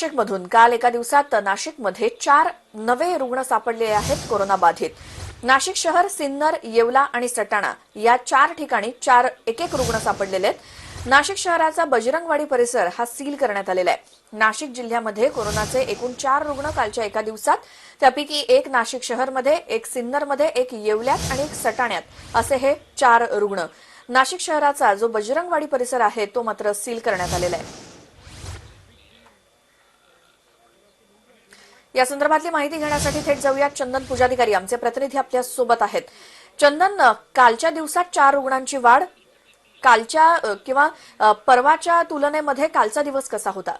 नाशिकमधून काल एका दिवसात नाशिकमध्ये चार नवे रुग्ण सापडले आहेत कोरोनाबाधित. नाशिक शहर सिन्नर येवला आणि सटाणा या चार ठिकाणी चार एक एक रुग्ण सापडलेले आहेत. नाशिक शहराचा बजरंगवाडी परिसर हा सील करण्यात आलेला आहे. नाशिक जिल्ह्यामध्ये कोरोनाचे एकूण चार रुग्ण कालच्या एका दिवसात त्यापैकी एक नाशिक शहरमध्ये एक सिन्नरमध्ये एक येवल्यात आणि एक सटाण्यात असे हे चार रुग्ण. नाशिक शहराचा जो बजरंगवाडी परिसर आहे तो मात्र सील करण्यात आलेला आहे. या संदर्भातली माहिती घेण्यासाठी थेट जाऊयात चंदन पूजाधिकारी. आमचे प्रतिनिधी आपल्यासोबत आहेत. चंदन कालच्या दिवसात चार रुग्णांची वाढ कालच्या किंवा परवाच्या तुलनेमध्ये कालचा दिवस कसा होता?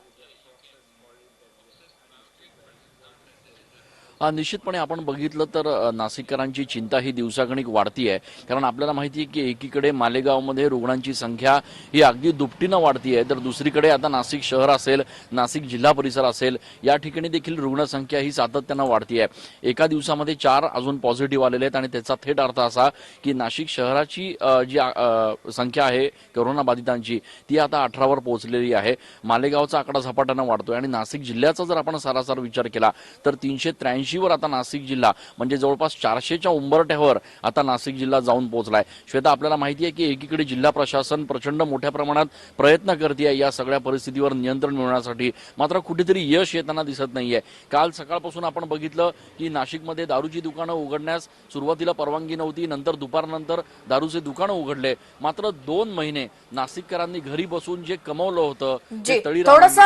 निश्चितपणे आपण बघितलं तर नाशिककरांची चिंता ही दिवसागणिक वाढती आहे कारण आपल्याला माहिती आहे की एकीकडे मालेगावमध्ये रुग्णांची संख्या ही अगदी दुपटीनं वाढती आहे तर दुसरीकडे आता नाशिक शहर असेल नाशिक जिल्हा परिसर असेल या ठिकाणी देखील रुग्णसंख्या ही सातत्यानं वाढती आहे एका दिवसामध्ये चार अजून पॉझिटिव्ह आलेले आहेत आणि त्याचा थेट अर्थ असा की नाशिक शहराची जी संख्या आहे कोरोनाबाधितांची ती आता अठरावर पोहोचलेली आहे. मालेगावचा आकडा झपाट्यानं वाढतोय आणि नाशिक जिल्ह्याचा जर आपण सारासार विचार केला तर तीनशे त्र्याऐंशी त्र्याऐंशीवर आता नाशिक जिल्हा म्हणजे जवळपास चारशेच्या उंबरठ्यावर आता नाशिक जिल्हा जाऊन पोहोचलाय. श्वेता आपल्याला माहिती आहे की एकीकडे जिल्हा प्रशासन प्रचंड मोठ्या प्रमाणात प्रयत्न करते या सगळ्या परिस्थितीवर नियंत्रण मिळवण्यासाठी. मात्र कुठेतरी यश येताना दिसत नाहीये. काल सकाळपासून आपण बघितलं की नाशिकमध्ये दारूची दुकानं उघडण्यास सुरुवातीला परवानगी नव्हती नंतर दुपारनंतर दारूचे दुकानं उघडले. मात्र दोन महिने नाशिककरांनी घरी बसून जे कमवलं होतं ते थोडस